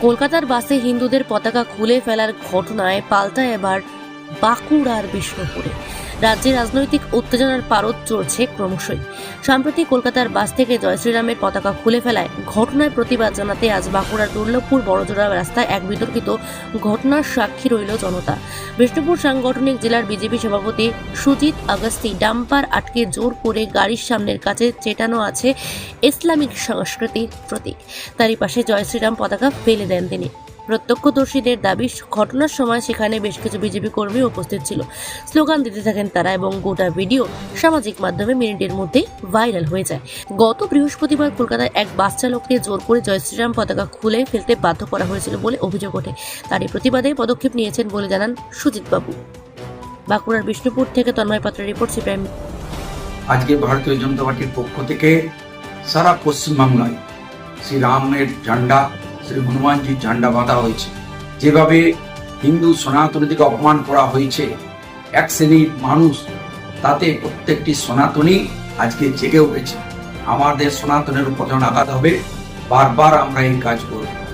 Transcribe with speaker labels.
Speaker 1: কলকাতার বাসে হিন্দুদের পতাকা খুলে ফেলার ঘটনায় পাল্টা এবার বাঁকুড়ার বিষ্ণুপুরে। রাজ্যে রাজনৈতিক উত্তেজনার পারদ চড়ছে ক্রমশই। সম্প্রতি কলকাতার বাস থেকে জয় শ্রীরামের পতাকা খুলে ফেলায় ঘটনায় প্রতিবাদ জানাতে আজ বাঁকুড়ার দুর্লভপুর বড়জোড়া রাস্তায় এক বিতর্কিত ঘটনার সাক্ষী রইল জনতা। বিষ্ণুপুর সাংগঠনিক জেলার বিজেপি সভাপতি সুজিত আগস্তি ডাম্পার আটকে জোর করে গাড়ির সামনের কাছে চেটানো আছে ইসলামিক সংস্কৃতির প্রতীক। তারই পাশে জয় শ্রীরাম পতাকা ফেলে দেন তিনি। প্রত্যক্ষদর্শীদের দাবি, ঘটনার সময় সেখানে বেশ কিছু বিজেপি কর্মী উপস্থিত ছিল। স্লোগান দিতে থাকেন তারা এবং গোটা ভিডিও সামাজিক মাধ্যমে মিনিটের মধ্যে ভাইরাল হয়ে যায়। গত বৃহস্পতিবার কলকাতায় এক বাস চালককে জোর করে জয় শ্রীরাম পতাকা খুলে ফেলতে বাধ্য করা হয়েছিল বলে অভিযোগ ওঠে। তারই প্রতিবাদে পদক্ষেপ নিয়েছেন বলে জানান সুজিত বাবু বাঁকুড়ার বিষ্ণুপুর থেকে তন্ময় পাত্রের রিপোর্ট সিপিআইএম
Speaker 2: আজকে ভারতীয় জনতা পার্টির পক্ষ থেকে সারা পশ্চিমবাংলায় শ্রী রামের ঝান্ডা শ্রী হনুমানজির ঝান্ডা বাঁধা হয়েছে। যেভাবে হিন্দু সনাতনীদেরকে অপমান করা হয়েছে, এক শ্রেণির মানুষ, তাতে প্রত্যেকটি সনাতনী আজকে জেগে উঠেছে। আমাদের সনাতনের উপর যখন আঘাত হবে, বারবার আমরা এই কাজ করব।